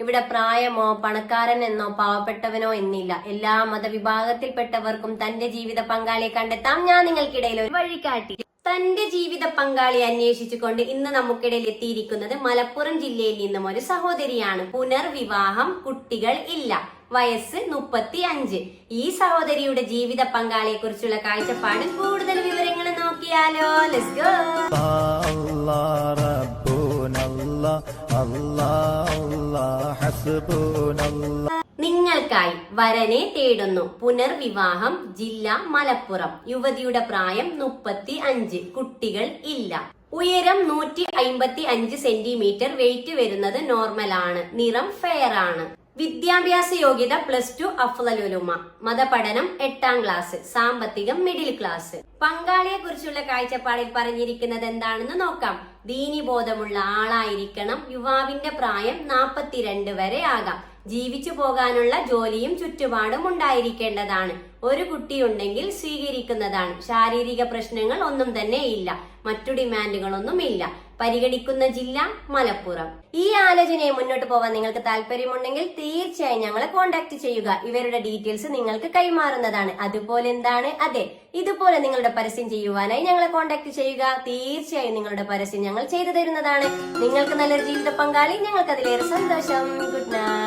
ഇവിടെ പ്രായമോ പണക്കാരൻ എന്നോ പാവപ്പെട്ടവനോ എന്നില്ല. എല്ലാ മതവിഭാഗത്തിൽപ്പെട്ടവർക്കും തന്റെ ജീവിത പങ്കാളിയെ കണ്ടെത്താം. ഞാൻ നിങ്ങൾക്കിടയിൽ ഒരു വഴികാട്ടി. തന്റെ ജീവിത പങ്കാളി അന്വേഷിച്ചുകൊണ്ട് ഇന്ന് നമുക്കിടയിൽ എത്തിയിരിക്കുന്നത് മലപ്പുറം ജില്ലയിൽ നിന്നും ഒരു സഹോദരിയാണ്. പുനർവിവാഹം കുട്ടികൾ ഇല്ല. വയസ്സ് മുപ്പത്തി അഞ്ച് ഈ സഹോദരിയുടെ ജീവിത പങ്കാളിയെ കുറിച്ചുള്ള കാഴ്ചപ്പാട് കൂടുതൽ വിവരങ്ങൾ നോക്കിയാലോ. ലെറ്റ്സ് ഗോ നിങ്ങൾക്കായി വരനെ തേടുന്നു. പുനർവിവാഹം ജില്ല മലപ്പുറം. യുവതിയുടെ പ്രായം മുപ്പത്തി അഞ്ച് കുട്ടികൾ ഇല്ല. ഉയരം നൂറ്റി അയിമ്പത്തി അഞ്ച് സെന്റിമീറ്റർ. വെയിറ്റ് വരുന്നത് നോർമലാണ്. നിറം ഫെയർ ആണ് വിദ്യാഭ്യാസ യോഗ്യത പ്ലസ് ടു അഫ്ലലുലുമ മതപഠനം എട്ടാം ക്ലാസ് സാമ്പത്തികം മിഡിൽ ക്ലാസ് പങ്കാളിയെ കുറിച്ചുള്ള കാഴ്ചപ്പാടിൽ പറഞ്ഞിരിക്കുന്നത് എന്താണെന്ന് നോക്കാം. ദീനിബോധമുള്ള ആളായിരിക്കണം യുവാവിന്റെ പ്രായം നാൽപ്പത്തിരണ്ട് വരെ ആകാം. ജീവിച്ചു പോകാനുള്ള ജോലിയും ചുറ്റുപാടും ഉണ്ടായിരിക്കേണ്ടതാണ്. ഒരു കുട്ടിയുണ്ടെങ്കിൽ സ്വീകരിക്കുന്നതാണ്. ശാരീരിക പ്രശ്നങ്ങൾ ഒന്നും തന്നെ ഇല്ല. മറ്റു ഡിമാൻഡുകളൊന്നും ഇല്ല. പരിഗണിക്കുന്ന ജില്ല മലപ്പുറം. ഈ ആലോചനയെ മുന്നോട്ട് പോകാൻ നിങ്ങൾക്ക് താല്പര്യമുണ്ടെങ്കിൽ തീർച്ചയായും ഞങ്ങളെ കോൺടാക്ട് ചെയ്യുക. ഇവരുടെ ഡീറ്റെയിൽസ് നിങ്ങൾക്ക് കൈമാറുന്നതാണ്. അതുപോലെ എന്താണ്? അതെ ഇതുപോലെ നിങ്ങളുടെ പരസ്യം ചെയ്യുവാനായി ഞങ്ങളെ കോൺടാക്ട് ചെയ്യുക. തീർച്ചയായും നിങ്ങളുടെ പരസ്യം ഞങ്ങൾ ചെയ്തു തരുന്നതാണ്. നിങ്ങൾക്ക് നല്ലൊരു ജീവിത പങ്കാളി. ഞങ്ങൾക്ക് അതിലേറെ സന്തോഷം. Good night